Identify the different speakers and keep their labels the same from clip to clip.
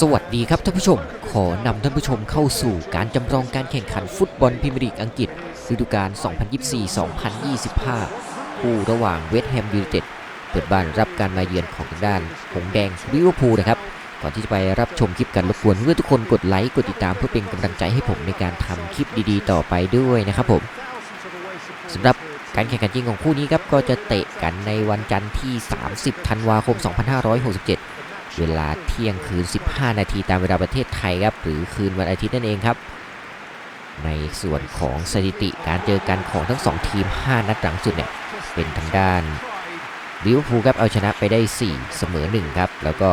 Speaker 1: สวัสดีครับท่านผู้ชม ขอนำท่านผู้ชมเข้าสู่การจำลองการแข่งขันฟุตบอลพรีเมียร์ลีกอังกฤษฤดูกาล 2024-2025 คู่ระหว่างเวสต์แฮมยูไนเต็ดเปิดบ้านรับการมาเยือนของทางด้านหงแดงลิเวอร์พูลนะครับ ก่อนที่จะไปรับชมคลิปกันรบกวนเพื่อทุกคนกดไลค์กดติดตามเพื่อเป็นกำลังใจให้ผมในการทำคลิปดีๆ ต่อไปด้วยนะครับผมสำหรับ การแข่งขันจริงของคู่นี้ครับก็จะเตะกันในวันจันทร์ที่ 30 ธันวาคม 2567 เวลาเที่ยงคืน 15 นาทีตามเวลาประเทศไทยครับหรือคืนวันอาทิตย์นั่นเองครับ ในส่วนของสถิติการเจอกันของทั้ง 2 ทีม 5 นัดหลังสุดเนี่ยเป็นทางด้านลิเวอร์พูลครับเอาชนะไปได้ 4 เสมอ 1 ครับ แล้วก็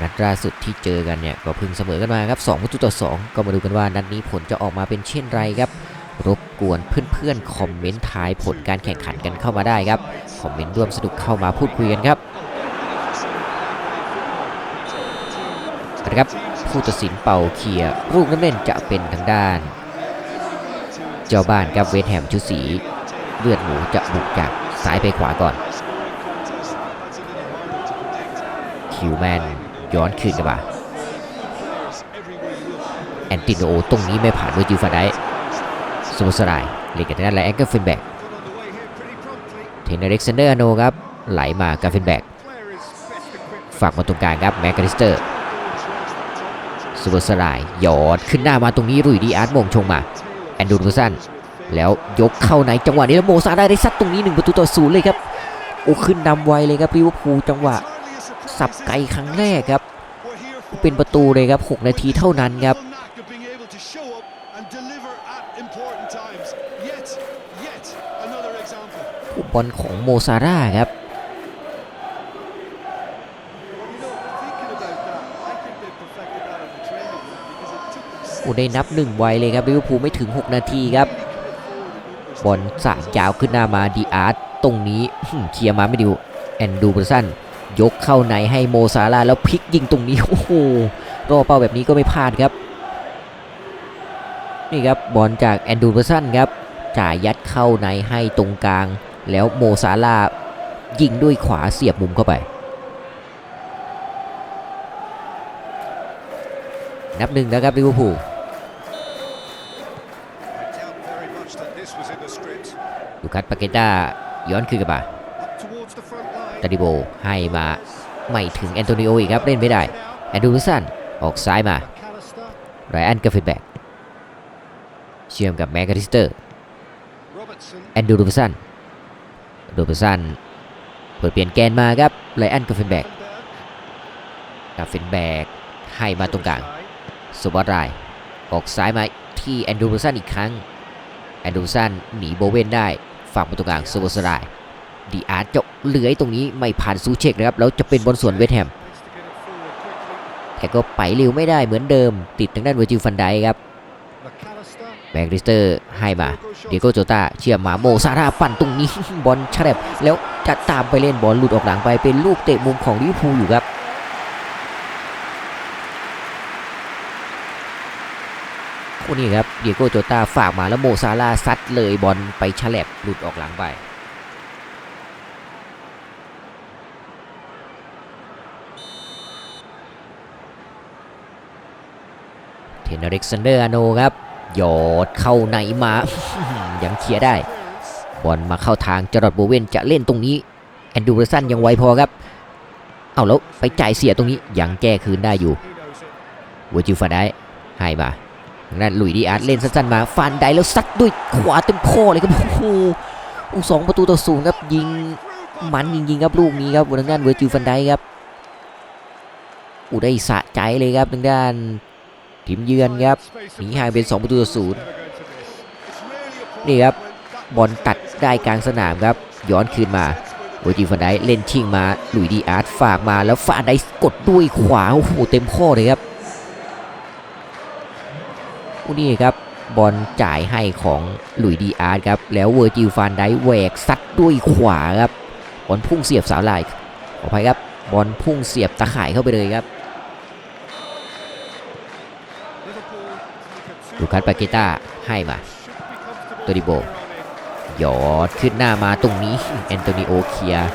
Speaker 1: นัดล่าสุดที่เจอกันเนี่ยก็พึ่งเสมอกันมาครับ2ประตูต่อ 2 ก็มาดูกันว่านัดนี้ผลจะออกมาเป็นเช่นไรครับ รบกวนเพื่อนๆคอมเมนต์ทายผลการแข่งขันกันเข้ามาได้ครับคอมเมนต์ร่วมสนุกเข้ามาพูดคุยกันครับนะครับผู้ตัดสินเป่าเคลียร์ลูกน้ำเล่นจะเป็นทางด้าน เจ้าบ้านกับเวสต์แฮมชุดสีเลือดหมูจะบุกจากซ้ายไปขวาก่อน คิวแมนย้อนคืนกลับมาแอนติโนตรงนี้ไม่ผ่านเวอร์จิฟาได สมุสรายเล่นกันทางด้านและแองเกิลเฟนแบกเทนเนอร์เล็กซานเดอร์อโนครับไหลมากาเฟินแบกฝากมาตรงกลางครับแมคคาลิสเตอร์ซูเปอร์สไลด์หยอดขึ้นหน้ามาตรงนี้รุ่ยดีอาร์ตมงชงมาแอนดูรูสันแล้วยกเข้าในจังหวะนี้แล้วโมซาได้ได้ซัดตรงนี้1ประตูต่อศูนย์เลยครับโอ้ขึ้นนำไวเลยครับลิเวอร์พูลจังหวะสับไกลครั้งแรกครับ เป็นประตูเลยครับ 6 นาทีเท่านั้นครับ บอลของโมซาร่าครับ โอ้ได้นับหนึ่งไวเลยครับลิเวอร์พูลไม่ถึง 6 นาทีครับ บอลสาดยาวขึ้นหน้ามาดีอาร์ตตรงนี้เคลียร์มาไม่ดีแอนดูเบอร์สันยกเข้าในให้โมซาลาแล้วพลิกยิงตรงนี้ โอ้โหรอเป้าแบบนี้ก็ไม่พลาดครับ นี่ครับบอลจากแอนดูเบอร์สันครับจ่ายยัดเข้าในให้ตรงกลาง แล้วโมซาลายิงด้วยขวาเสียบมุมเข้าไป นับหนึ่งแล้วครับลิเวอร์พูลลูคัสปาเกต้าย้อนคืนกลับมาตาดิโบให้มาไม่ถึงแอนโตนิโออีกครับ เล่นไม่ได้ แอนดูสันออกซ้ายมาไรอันกาเฟนแบกเชื่อมกับแมกกาลิสเตอร์ แอนดูรูสัน รูเบสันเปิดเปลี่ยนแกนมาครับไรอันกาเฟนแบกกาเฟนแบกให้มาตรงกลางสวัสดายออกซ้ายมาที่แอนดูรูสันอีกครั้งแอนดูสันหนีโบเวนได้ฝั่งประตูกลางซูเปอสไลด์ดีอาร์จะเลื้อยตรงนี้ไม่ผ่านซูเชกนะครับแล้วจะเป็นบอลส่วนเวสต์แฮมแต่ก็ไปเร็วไม่ได้เหมือนเดิมติดทางด้านเวอร์จิลฟันไดครับ แบงกริสเตอร์ให้มาเดียโกโจตาเชื่อมมาโมซาร่าปั่นตรงนี้ บอลฉลบแล้วจะตามไปเล่นบอลหลุดออกหลังไปเป็นลูกเตะมุมของลิเวอร์พูลอยู่ครับคู่นี้ครับเดียโกโจตาฝากมาแล้วโมซาลาซัดเลยบอลไปฉลบหลุดออกหลังไปเทนอเร็กซานเดอร์อาโนครับ ยอดเข้าในมายังเคลียร์ได้บอลมาเข้าทางจรอดโบเวนจะเล่นตรงนี้แอนดูเรสันยังไวพอครับ เอาแล้วไปจ่ายเสียตรงนี้ยังแก้คืนได้อยู่เวอร์จิฟาได้ให้มาทางด้นลุยดีอาร์ตเล่นสั้นๆมาฟันได้แล้วซัดด้วยขวาเต็มข้อเลยครับโอ้โหโอ้สองประตูต่อศูนย์ครับยิงมันจริงๆครับลูกนี้ครับทางด้านเวอร์จิลฟันไดครับอู้ได้สะใจเลยครับทางด้าน ทีมเยือนครับหนีห่างเป็น 2 ประตูต่อศูนย์นี่ครับบอลตัดได้กลางสนามครับ ย้อนคืนมาเวอร์จิลฟันไดเล่นชิงมาหลุยส์ดีอาร์ตฝากมาแล้วฟาดได้กดด้วยขวาโอ้โหเต็มข้อเลยครับคู่นี้ครับบอลจ่ายให้ของหลุยส์ดีอาร์ตครับ แล้วเวอร์จิลฟานไดแหวกซัดด้วยขวาครับบอลพุ่งเสียบสาวลายขออภัยครับบอลพุ่งเสียบตะข่ายเข้าไปเลยครับ ลูคัสปาเกต้าให้มาตัวดิโบหยอดขึ้นหน้ามาตรงนี้แอนโตนิโอเคียร์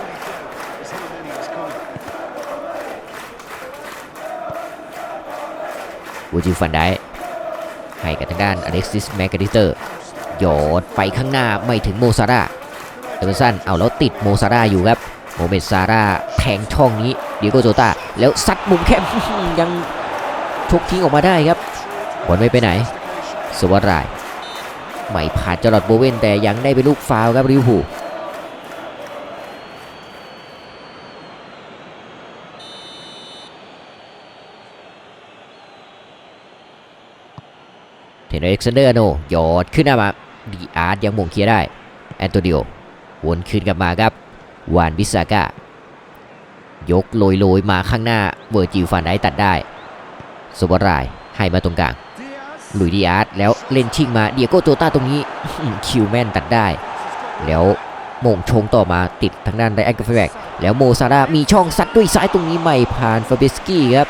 Speaker 1: วูจิฟันได้ให้กับทางด้านอเล็กซิสแมกกาดิเตอร์หยอดไปข้างหน้าไม่ถึงโมซาร่าเอเวอร์สันเอาแล้วติดโมซาร่าอยู่ครับโมเมดซาร่าแทงช่องนี้เดียโกโจตาแล้วซัดมุมแคบยังชกทิ้งออกมาได้ครับบอลไม่ไปไหน สวัสดรายไม่ผ่านจรอดโบเวนแต่ยังได้เป็นลูกฟาวครับริวพูเทนเอ็กซเดอร์โนยอดขึ้นมาดีอาร์ตยังมงเคลียได้ แอนโตนิโอวนคืนกลับมาครับ วานบิสาก้ายกโรยๆมาข้างหน้าเวอร์จิลฟันได้ตัดได้สวัสดรายให้มาตรงกลาง ลุยดีอาร์ตแล้วเล่นชิงมาเดียโกโจต้าตรงนี้คิวแมนตัดได้ แล้วโมงชงต่อมาติดทางด้านไดแอนกาเฟแบกแล้วโมซาร่ามีช่องซัดด้วยซ้ายตรงนี้ไม่ผ่านฟาเบสกี้ครับ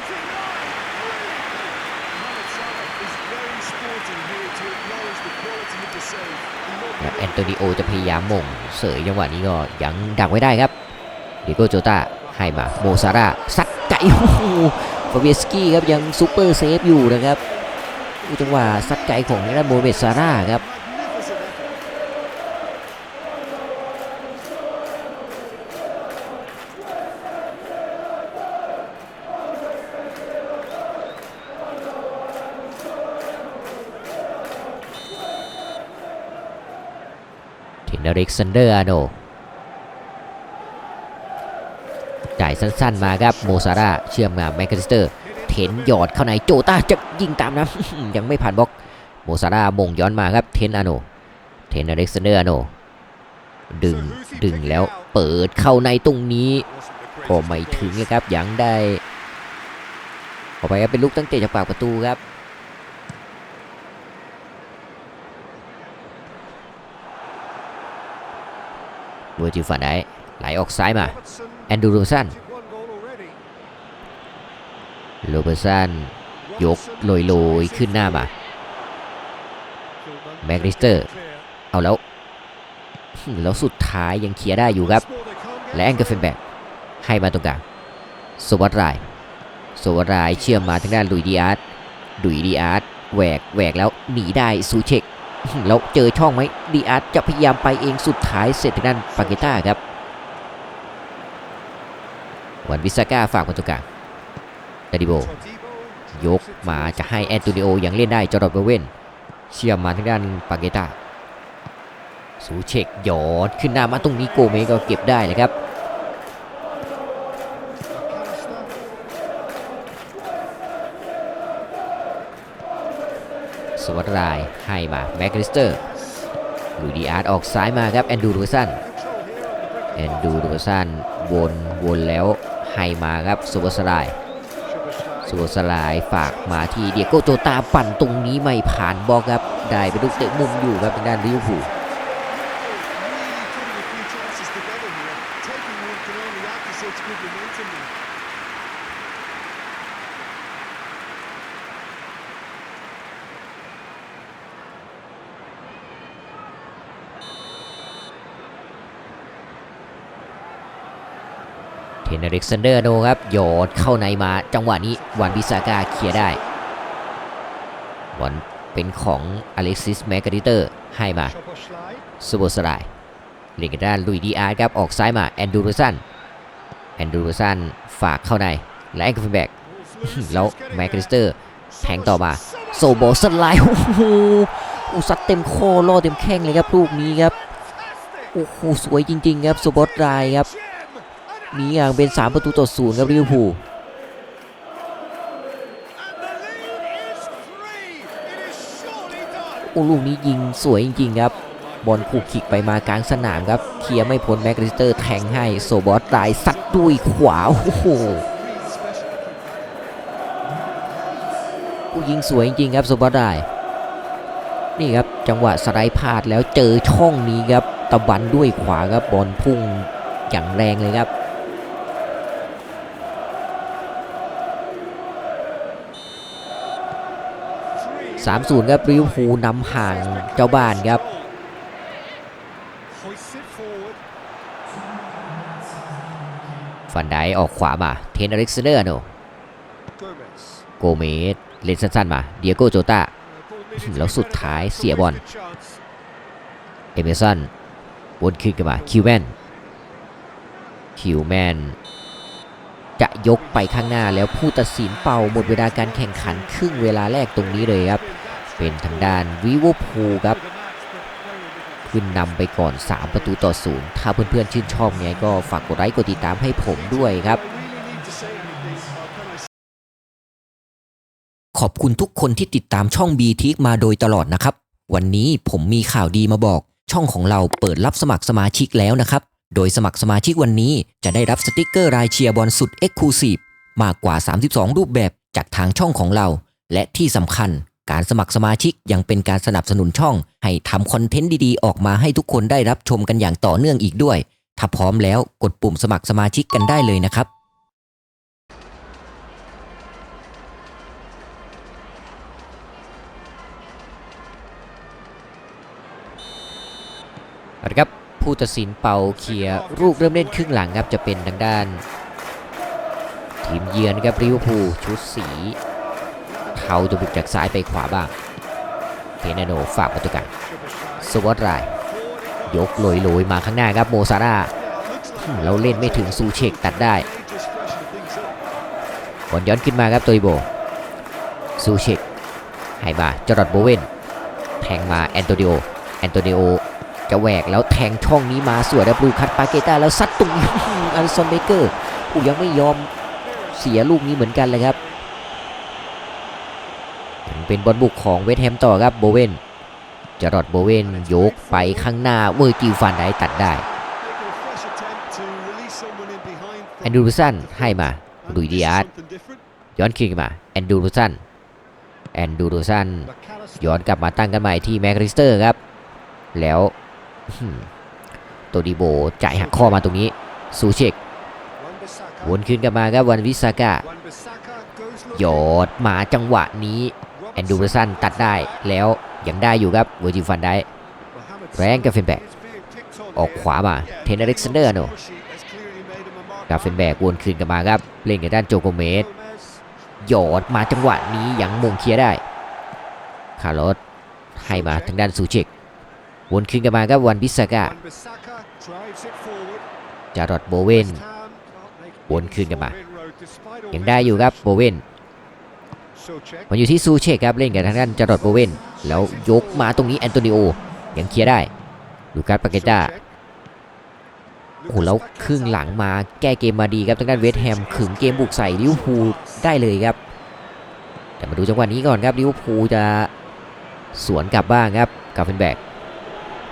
Speaker 1: แอนโตนิโอจะพยายามมงเสยจังหวะนี้ก็ยังดักไว้ได้ครับเดียโกโจตาให้มาโมซาร่าซัดไก่โอ้โหฟาเบสกี้ครับยังซูเปอร์เซฟอยู่นะครับ จังหวะซัดไก่ของทางด้านโมเมดซาร่าครับถึงอเล็กซานเดอร์อาโนจ่ายสั้นๆมาครับโมซาร่าเชื่อมกับแมคคาลิสเตอร์ เทนหยอดเข้าในโจต้าจะยิงตามนะยังไม่ผ่านบล็อกโมซาร่ามงย้อนมาครับเทนอาโนเทนอเล็กซานเดอร์อาโนดึงดึงแล้วเปิดเข้าในตรงนี้ก็ไม่ถึงนะครับยังได้ออกไปครับเป็นลูกตั้งเตะจากปากประตูครับเวอร์จิลฝันได้ไหลออกซ้ายมาแอนดูโรสัน โรเบอร์สันยกโรยๆขึ้นหน้ามาแม็กลิสเตอร์ เอาแล้ว แล้วสุดท้ายยังเคลียร์ได้อยู่ครับ และแองเกอร์เฟนแบกให้มาตรงกลางสวัสดรายสวัสดรายเชื่อมมาทางด้านลุยดีอาร์ตลุยดีอาร์ตแหวกแหวกแล้วหนีได้ซูเช็คแล้วเจอช่องไหมดีอาร์ตจะพยายามไปเองสุดท้ายเสร็จทางด้านปาเกต้าครับ วันวิสาก้าฝากมาตรงกลาง ดาดิโบยกมาจะให้แอนโตนิโอยังเล่นได้จอร์ดเบเวนเชื่อมมาทางด้านปาเกต้าสูเช็คหยอดขึ้นหน้ามาตรงนี้โกเมก็เก็บได้เลยครับสวัสดรายให้มาแม็กลิสเตอร์ลูดีอาร์ตออกซ้ายมาครับแอนดูรูสันแอนดูรูสันวนวนแล้วให้มาครับสวัสดราย สวัสลายฝากมาที่เดียโกโจตาปั่นตรงนี้ไม่ผ่านบอกครับ ได้ไปลูกเตะมุมอยู่ครับทางด้านลิเวอร์พูล เทนอเล็กซานเดอร์โนครับโยดเข้าในมาจังหวะนี้วันบิซาก้าเคลียร์ได้บอลเป็นของอเล็กซิสแมกกาดิเตอร์ให้มาซูโบสไลเล่นกันด้านลุยดีอาร์ครับออกซ้ายมาแอนดูโรสันแอนดูโรสันฝากเข้าในและแองเกิลแบกแล้วแมกกาดิสเตอร์แทงต่อมาโซโบสไลด์โอ้โหอุซัดเต็มคอล่อเต็มแข้งเลยครับลูกนี้ครับโอ้โหสวยจริง ๆ ครับโซโบสไลด์ครับ นีอย่างเป็น 3 ประตูต่อศูนย์ครับลิเวอร์พูลโอ้ลูกนี้ยิงสวยจริงๆครับ บอลขู่คิกไปมากลางสนามครับ เคลียร์ไม่พ้นแม็กริสเตอร์แทงให้โซบอสตายซัดด้วยขวา โอ้โหผู้ยิงสวยจริงครับโซบอสได้ นี่ครับจังหวะสไลด์พลาดแล้วเจอช่องนี้ครับตะบันด้วยขวาครับบอลพุ่งอย่างแรงเลยครับ 3-0ครับลิเวอร์พูลนำห่างเจ้าบ้านครับฟันไดออกขวามา เทนอเล็กซานเดอร์โนโกเมสเล่นสั้นๆมา เดียโกโจตาแล้วสุดท้ายเสียบอล เอเมสันวนคืนกลับมา คิวแมน คิวแมน จะยกไปข้างหน้าแล้วผู้ตัดสินเป่าหมดเวลาการแข่งขันครึ่งเวลาแรกตรงนี้เลยครับ เป็นทางด้านวิวพูครับ ขึ้นนำไปก่อน 3 ประตูต่อศูนย์ถ้าเพื่อนๆชื่นชอบไงก็ฝากกดไลค์กดติดตามให้ผมด้วยครับขอบคุณทุกคนที่ติดตามช่อง b t มาโดยตลอดนะครับ วันนี้ผมมีข่าวดีมาบอก ช่องของเราเปิดรับสมัครสมาชิกแล้วนะครับ โดยสมัครสมาชิกวันนี้จะได้รับสติกเกอร์รายเชียร์บอลสุด e x c l u s i v e มากกว่า 32 รูปแบบจากทางช่องของเรา และที่สำคัญการสมัครสมาชิกยังเป็นการสนับสนุนช่อง ให้ทำคอนเทนต์ดีๆ ออกมาให้ทุกคนได้รับชมกันอย่างต่อเนื่องอีกด้วย ถ้าพร้อมแล้วกดปุ่มสมัครสมาชิกกันได้เลยนะครับเอาละครับ ผู้ตัดสินเป่าเคลียร์ลูกเริ่มเล่นครึ่งหลังครับจะเป็นทางด้าน ทีมเยือนครับริวพูชุดสีเทาจะบุกจากซ้ายไปขวาบ้างเทนาโนฝากประตูกันสวอตไรยกลอยลอยๆมาข้างหน้าครับโมซาร่าเราเล่นไม่ถึงซูเชกตัดได้บอลย้อนขึ้นมาครับโตยโบซูเชกให้มาจอร์ดโบเวนแทงมาแอนโตนิโอแอนโตนิโอ จะแหวกแล้วแทงช่องนี้มาสวยครับลูคัสปาเกต้าแล้วซัดตรงอัลซอนเบเกอร์ผู้ยังไม่ยอมเสียลูกนี้เหมือนกันเลยครับยังเป็นบอลบุกของเวสแฮมต่อครับโบเวนจอร์ดโบเวนโยกไปข้างหน้าเวอร์จิลฟันได้ตัดได้แอนดูรูสันให้มา
Speaker 2: and
Speaker 1: ลุยดิอาร์ตย้อนคืนมาแอนดูรูสันแอนดูรูสันย้อนกลับมาตั้งกันใหม่ที่แมคริสเตอร์ครับ แล้ว ตัวดีโบจ่ายหักข้อมาตรงนี้ซูเชกวนคืนกลับมาครับวันวิสากาหยอดมาจังหวะนี้แอนดูเรสันตัดได้แล้วยังได้อยู่ครับเวอร์จิฟันได้แรงกาเฟนแบกออกขวามาเทนอเล็กซานเดอร์โนกาเฟนแบกวนคืนกลับมาครับเล่นกับด้านโจโกเมสหยอดมาจังหวะนี้ยังมงเคลียร์ได้คาร์ลอสให้มาทางด้านซูเชก วนคืนกลับมาครับวันวิสกาจารอดโบเวนวนคืนกลับมายังได้อยู่ครับโบเวนมันอยู่ที่ซูเชกครับเล่นกับทางด้านจารอดโบเวนแล้วยกมาตรงนี้แอนโตนิโอยังเคลียร์ได้ลูกัสปาเกต้าโอ้โหแล้วครึ่งหลังมาแก้เกมมาดีครับทางด้านเวสแฮมขึงเกมบุกใส่ลิเวอร์พูลได้เลยครับ แต่มาดูจังหวะนี้ก่อนครับลิเวอร์พูลจะสวนกลับบ้างครับกาเฟนแบก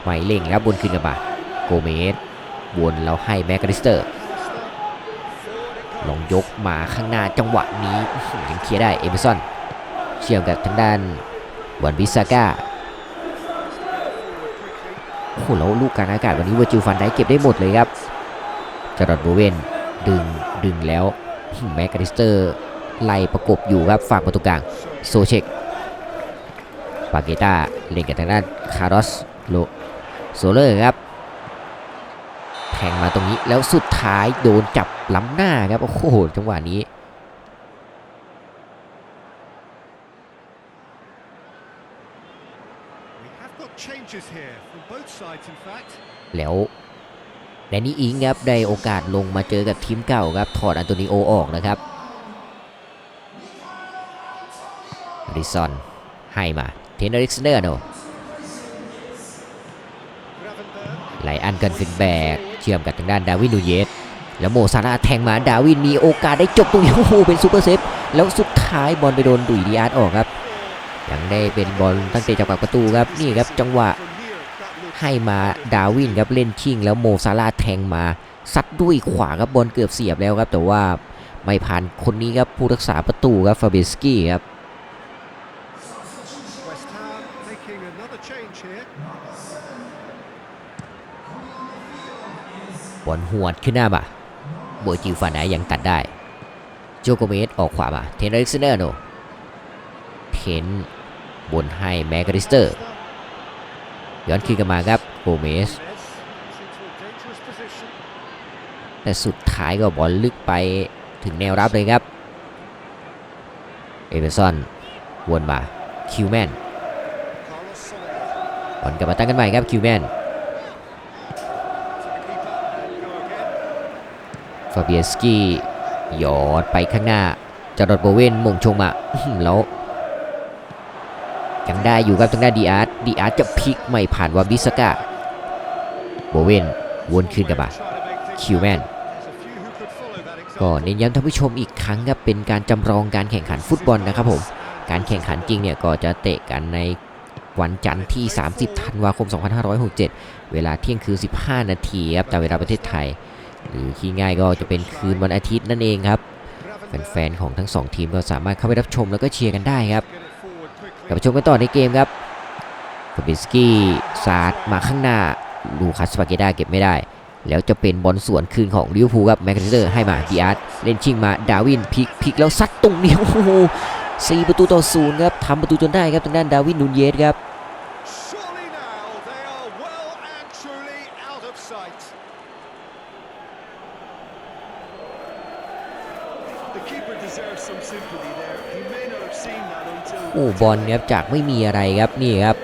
Speaker 1: ไม่เล่งครับบนขึ้นกลับมาโกเมสวนแล้วให้แมคคาลิสเตอร์ ลองยกมาข้างหน้าจังหวะนี้ยังเคลียร์ได้เอเมซอนเชื่อมกับทางด้านวันวิสาก้าโอ้โหแล้วลูกกลางอากาศวันนี้เวอร์จิลฟันได้เก็บได้หมดเลยครับจารอดโบเวนดึงดึงแล้วแมคคาลิสเตอร์ไล่ประกบอยู่ครับฝากประตูกลางโซเชกปาเกต้าเล่นกับทางด้านคาร์ลอสโล โซเลอร์ครับแทงมาตรงนี้แล้วสุดท้ายโดนจับล้ำหน้าครับโอ้โหจังหวะนี้
Speaker 2: We have got changes here from both sides, in fact.
Speaker 1: แล้วแดนนี่อิงครับได้โอกาสลงมาเจอกับทีมเก่าครับถอดอันโตนิโอออกนะครับริซอนให้มาเทนเนอริกเนอร์โน ไลอันกันฟินแบก เชื่อมกับทางด้านดาวินนูเยส แล้วโมซาราแทงมาดาวินมีโอกาสได้จบตรงนี้โอ้โหเป็นซูเปอร์เซฟ แล้วสุดท้ายบอลไปโดนดุยดีอาร์ตออกครับ ยังได้เป็นบอลตั้งแต่จากปากประตูครับ นี่ครับจังหวะให้มาดาวินครับเล่นชิงแล้วโมซาลาแทงมาซัดด้วยขวาครับบอลเกือบเสียบแล้วครับ แต่ว่าไม่ผ่านคนนี้ครับผู้รักษาประตูครับฟาเบสกี้ครับ อลหวดขึ้นหน้ามาโบจิวฟานายังตัดได้ โจโกเมสออกขวามาเทนเร็กซ์เนอร์โนเทนบนให้แมกริสเตอร์ ย้อนคืนกันมาครับโกเมสแต่สุดท้ายก็บอลลึกไปถึงแนวรับเลยครับ เอเวอร์สันวนมาคิวแมนบอลกลับมาตั้งกันใหม่ครับคิวแมน ฟาเบียสกี้ยอดไปข้างหน้าจรดโบเวนมงชงมาแล้วยังได้อยู่ครับทางด้านดีอาร์ตดีอาร์ตจะพลิกไม่ผ่านวาบิสกาโบเวนวนคืนกลับมาคิวแมนก็เน้นย้ำท่านผู้ชมอีกครั้งครับเป็นการจำลองการแข่งขันฟุตบอลนะครับผมการแข่งขันจริงเนี่ยก็จะเตะกันในวันจันทร์ที่ 30 ธันวาคม 2567 เวลาเที่ยงคืน 15 นาทีครับตามเวลาประเทศไทย หรือที่ง่ายก็จะเป็นคืนวันอาทิตย์นั่นเองครับ แฟนๆของทั้งสองทีมก็สามารถเข้าไปรับชมแล้วก็เชียร์กันได้ครับกลับมาชมกันต่อในเกมครับฟาบิสกี้ซาดมาข้างหน้าลูคัสปาเกด้าเก็บไม่ได้ แล้วจะเป็นบอลสวนคืนของลิเวอร์พูลครับแมคคาลิสเตอร์ให้มาดีอาร์ตเล่นชิงมาดาวินพลิกพลิกแล้วซัดตรงเดียวโอ้โหสี่ประตูต่อศูนย์ครับทำประตูจนได้ครับทางด้านดาวินนูนเยสครับ โอ้บอลครับจากไม่มีอะไรครับนี่ครับ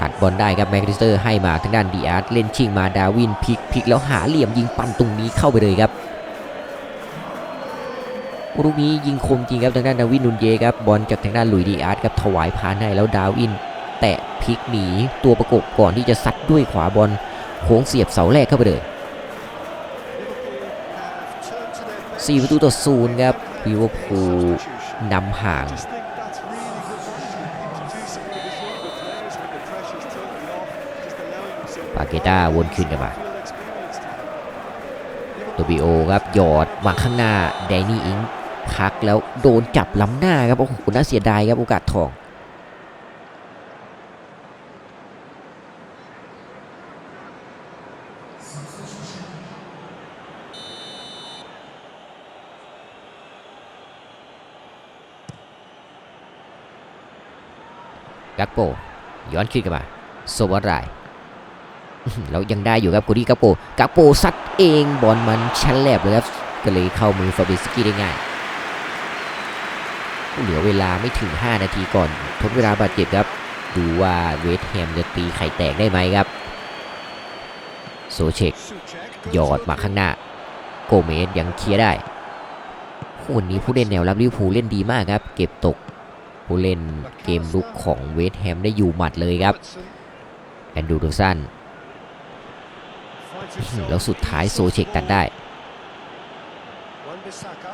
Speaker 1: ตัดบอลได้ครับแมคคิสเตอร์ให้มาทางด้านดีอาร์ตเล่นชิงมาดาวินพลิกพลิกแล้วหาเหลี่ยมยิงปั่นตรงนี้เข้าไปเลยครับลูกนี้ยิงคมจริงครับทางด้านดาวินนุนเยครับบอลจากทางด้านหลุยดีอาร์ตครับถวายพานให้แล้วดาวิน แตะพลิกหนีตัวประกบก่อนที่จะซัดด้วยขวาบอลโค้งเสียบเสาแรกเข้าไปเลย4ประตูต่อศูนย์ครับลิเวอร์พูลนำห่าง เกต้าวนคืนกลับมาตบีโอครับหยอดมางข้างหน้าแดนนี่อิงพักแล้วโดนจับล้ำหน้าครับโอ้โหน่าเสียดายครับโอกาสทองกักโปย้อนขึ้นกลับมาโซวาราย เรายังได้อยู่ครับกูดี้กักโปกักโปซัดเองบอลมันชันแลบเลยครับก็เลยเข้ามือฟาบิสกี้ได้ง่ายเหลือเวลาไม่ถึง 5 นาทีก่อนทดเวลาบาดเจ็บครับ ดูว่าเวสแฮมจะตีไข่แตกได้ไหมครับ โซเชกหยอดมาข้างหน้า โกเมสยังเคลียร์ได้คนนี้ผู้เล่นแนวรับลิเวอร์พูลเล่นดีมากครับ เก็บตกผู้เล่นเกมลุกของเวสแฮมได้อยู่หมัดเลยครับแอนดูโดสัน แล้วสุดท้ายโซเชกตัดได้
Speaker 2: Wan-Bissaka.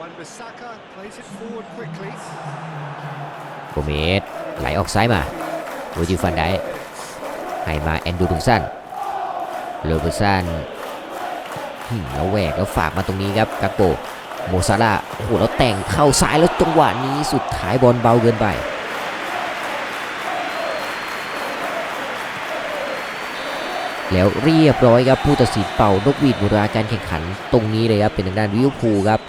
Speaker 2: Wan-Bissaka plays it forward quickly.
Speaker 1: โกเมสไหลออกซ้ายมาโรจิฟันได้ให้มาแอนดูดุงสันโรเบอร์สันหึ่มแล้วแหวกแล้วฝากมาตรงนี้ครับกักโปโมซาร่าโอ้โหแล้วแต่งเข้าซ้ายแล้วจังหวะนี้สุดท้ายบอลเบาเกินไป แล้วเรียบร้อยครับผู้ตัดสินเป่านกหวีดบุราการแข่งขัน ตรงนี้เลยครับเป็นทางด้านลิเวอร์พูลครับ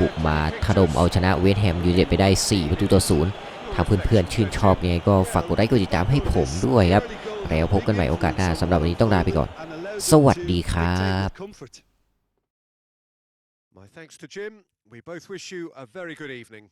Speaker 1: บุกมาถล่มเอาชนะเวสต์แฮมยูไนเต็ดไปได้ 4 ประตูต่อศูนย์ถ้าเพื่อนๆชื่นชอบยังไงก็ฝากกดไลค์กดติดตามให้ผมด้วยครับแล้วพบกันใหม่โอกาสหน้าสำหรับวันนี้ต้องลาไปก่อน สวัสดีครับ
Speaker 2: My thanks to Jim. We both wish you a very good evening.